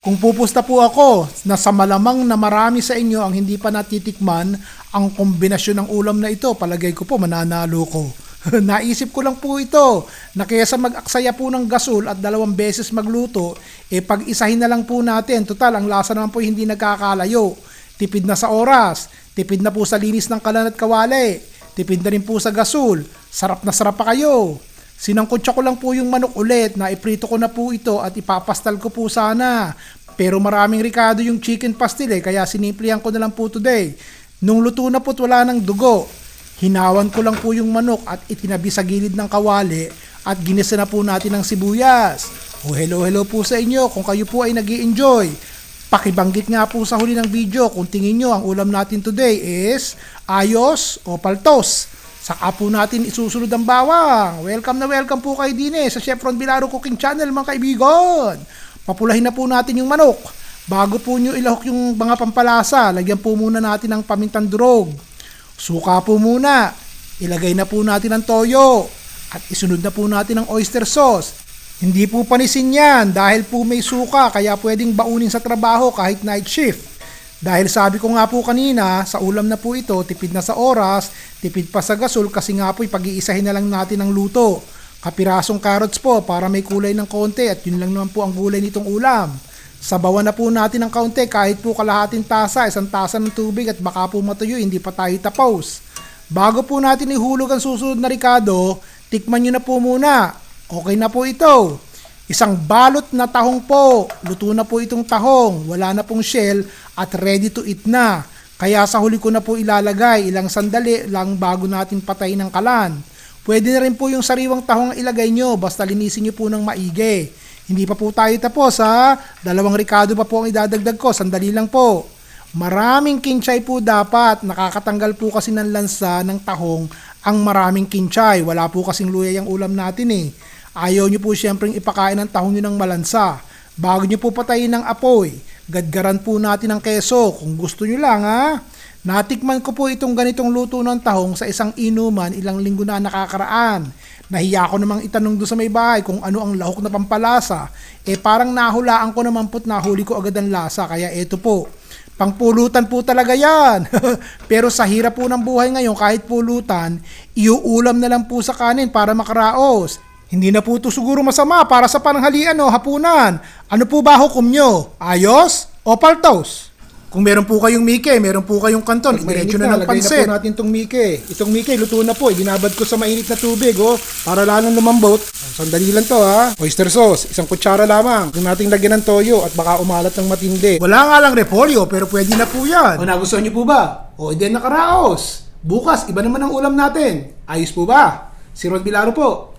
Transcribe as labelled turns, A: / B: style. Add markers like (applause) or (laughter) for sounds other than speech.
A: Kung pupusta po ako na sa malamang na marami sa inyo ang hindi pa natitikman ang kombinasyon ng ulam na ito, palagay ko po mananalo ko. (laughs) Naisip ko lang po ito na kaysa mag-aksaya po ng gasol at dalawang beses magluto, eh pag-isahin na lang po natin. Total, ang lasa naman po hindi nagkakalayo. Tipid na sa oras, tipid na po sa linis ng kalan at kawali, tipid na rin po sa gasol. Sarap na sarap pa kayo. Sinangkotsa ko lang po yung manok ulit na iprito ko na po ito at ipapastal ko po sana. Pero maraming ricado yung chicken pastil eh, kaya sinimplihan ko na lang po today. Nung luto na po't wala ng dugo, hinawan ko lang po yung manok at itinabi sa gilid ng kawali at ginisa na po natin ng sibuyas. O hello hello po sa inyo kung kayo po ay nag enjoy Pakibanggit nga po sa huli ng video kung tingin nyo ang ulam natin today is ayos o paltos. Saka po natin isusunod ang bawang. Welcome na welcome po kayo din eh sa Chef Ron Bilaro Cooking Channel mga kaibigan. Papulahin na po natin yung manok. Bago po nyo ilahok yung mga pampalasa, lagyan po muna natin ng pamintang durog. Suka po muna. Ilagay na po natin ang toyo. At isunod na po natin ang oyster sauce. Hindi po panisin yan dahil po may suka kaya pwedeng baunin sa trabaho kahit night shift. Dahil sabi ko nga po kanina, sa ulam na po ito, tipid na sa oras, tipid pa sa gasol kasi nga po pag-iisahin na lang natin ang luto. Kapirasong carrots po para may kulay ng konti at yun lang naman po ang gulay nitong ulam. Sabawan na po natin ng kaunti kahit po kalahating tasa, isang tasa ng tubig at baka po matuyo, hindi pa tayo tapos. Bago po natin ihulog ang susunod na ricado, tikman nyo na po muna. Okay na po ito. Isang balot na tahong po. Luto na po itong tahong. Wala na pong shell at ready to eat na. Kaya sa huli ko na po ilalagay ilang sandali lang bago natin patayin ng kalan. Pwede na rin po yung sariwang tahong ang ilagay nyo basta linisin nyo po ng maigi. Hindi pa po tayo tapos ha. Dalawang ricado pa po ang idadagdag ko. Sandali lang po. Maraming kinchay po dapat. Nakakatanggal po kasi ng lansa ng tahong ang maraming kinchay. Wala po kasing luya yung ulam natin eh. Ayaw nyo po siyempre ipakain ng tahong nyo ng malansa. Bago nyo po patayin ng apoy, gadgaran po natin ng keso kung gusto nyo lang ha. Natikman ko po itong ganitong luto ng tahong sa isang inuman ilang linggo na nakakaraan. Nahiya ko namang itanong doon sa may bahay kung ano ang lahok na pampalasa. Eh parang nahulaan ko naman po't nahuli ko agad ang lasa kaya eto po. Pangpulutan po talaga yan. (laughs) Pero sa hirap po ng buhay ngayon kahit pulutan, iuulam na lang po sa kanin para makaraos. Hindi na po ito siguro masama para sa pananghalian o hapunan. Ano po ba hukom nyo? Ayos o paltos? Kung meron po kayong Mike, meron po kayong kanton, idiretso na ng pansit. na po natin itong Mike. Itong Mike, luto na po. Ibinabad ko sa mainit na tubig, oh, para lalong lumambot. Sandali lang to, ha. Oyster sauce, isang kutsara lamang. Kung nating lagyan ng toyo at baka umalat ng matindi. Wala nga lang repolyo, pero pwede na po yan. O nagustuhan niyo po ba? O, hindi nakaraos. Bukas, iba naman ang ulam natin. Ayos po ba? Si Rod Bilaro po.